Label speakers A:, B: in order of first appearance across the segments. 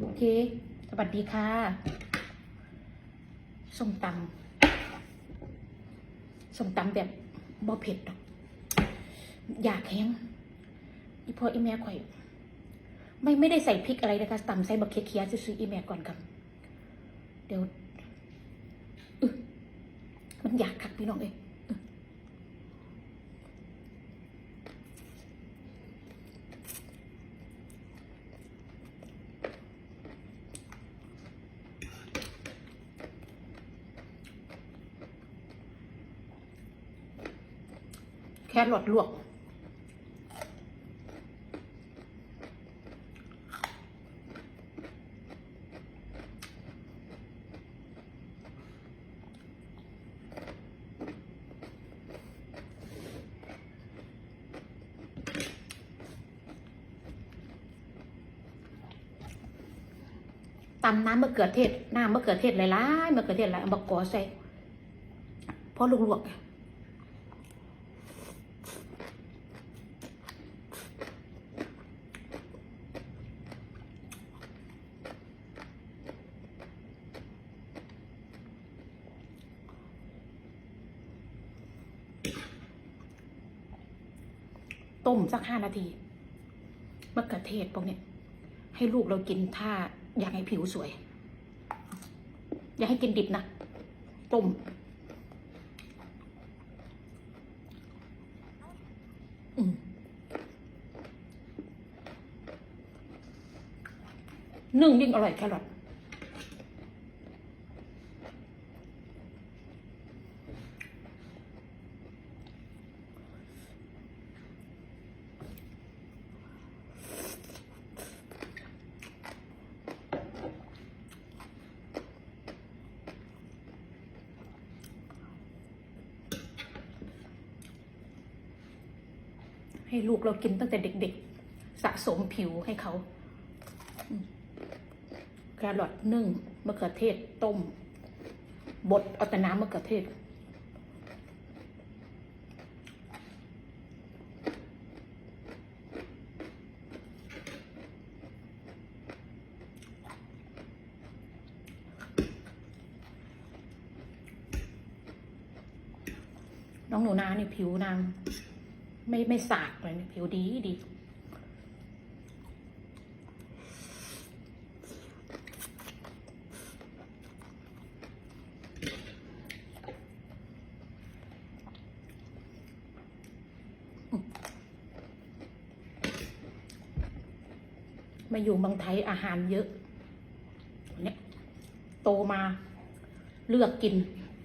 A: โอเค สวัสดีค่ะ ส้มตำส้มตำแบบบ่เผ็ดดอก อยากแห้งอีพ่ออีแม่ข่อย ไม่ไม่ได้ใส่พริกอะไรนะคะตำใส่บักเคียๆซื้ออีแม่ก่อนครับเดี๋ยวมันอยากคักพี่น้องเอ้ยอึแค่หลอดลวก ตำน้ำมะเขือเทศ น้ำมะเขือเทศหลายๆมะเขือเทศหลายเอามากอใส่พอลวกๆ ต้มสักห้านาทีมะเขือเทศพวกเนี้ยให้ลูกเรากินถ้าอยากให้ผิวสวย อย่าให้กินดิบนะต้มอืมนึ่งยิ่งอร่อยแครอท ให้ลูกเรากินตั้งแต่เด็กๆ สะสมผิวให้เขาแครอทนึ่งมะเขือเทศต้ม บดเอาแต่น้ำมะเขือเทศ น้องหนูนานี่ผิวนาง ไม่ไม่สากเลยนะผิวดีดีมาอยู่เมืองไทยอาหารเยอะเนี่ยโตมาเลือกกิน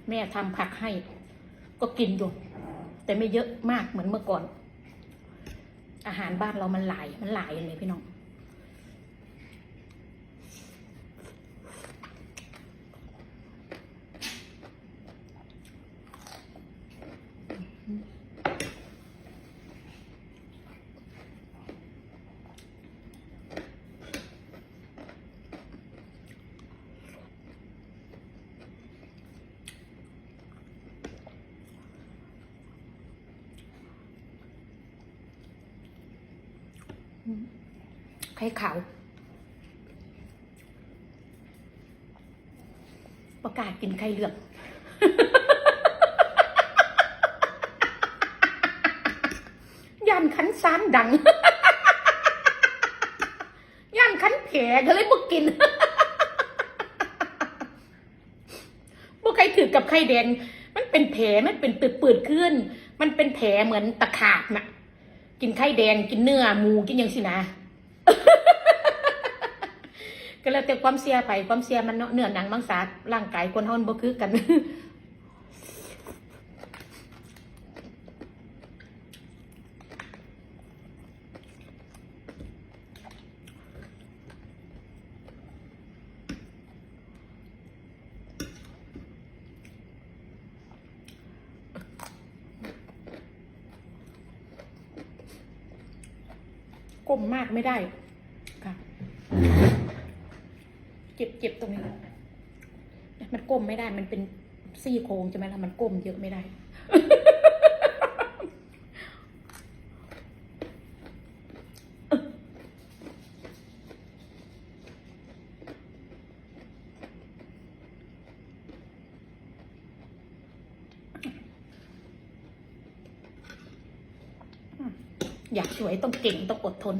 A: แม่ทำผักให้ ก็กินอยู่ แต่ไม่เยอะมากเหมือนเมื่อก่อน อาหารบ้านเรามันหลายมันหลายเลยพี่น้อง ไข่ขาว ประกาศกินไข่เหลืองย่านขันซานดังย่านขันแผลก็เลยบ่กินบ่ใครถือกับไข่แดง มันเป็นแผลมันเป็นปืดปืดๆขึ้น มันเป็นแผลเหมือนตะขาบน่ะ กินไข่แดงกินเนื้อหมูกินยังสินะ ก็แล้วแต่ความเสียไปความเสียมันเนาะเนื้อหนังมังสาร่างกายคนเฮามันบ่คือกัน ก้มมากไม่ได้ค่ะเจ็บเจ็บตรงนี้มันก้มไม่ได้มันเป็นซี่โครงใช่ไหมล่ะมันก้มเยอะไม่ได้ อยากสวยต้องเก่งต้องอดทน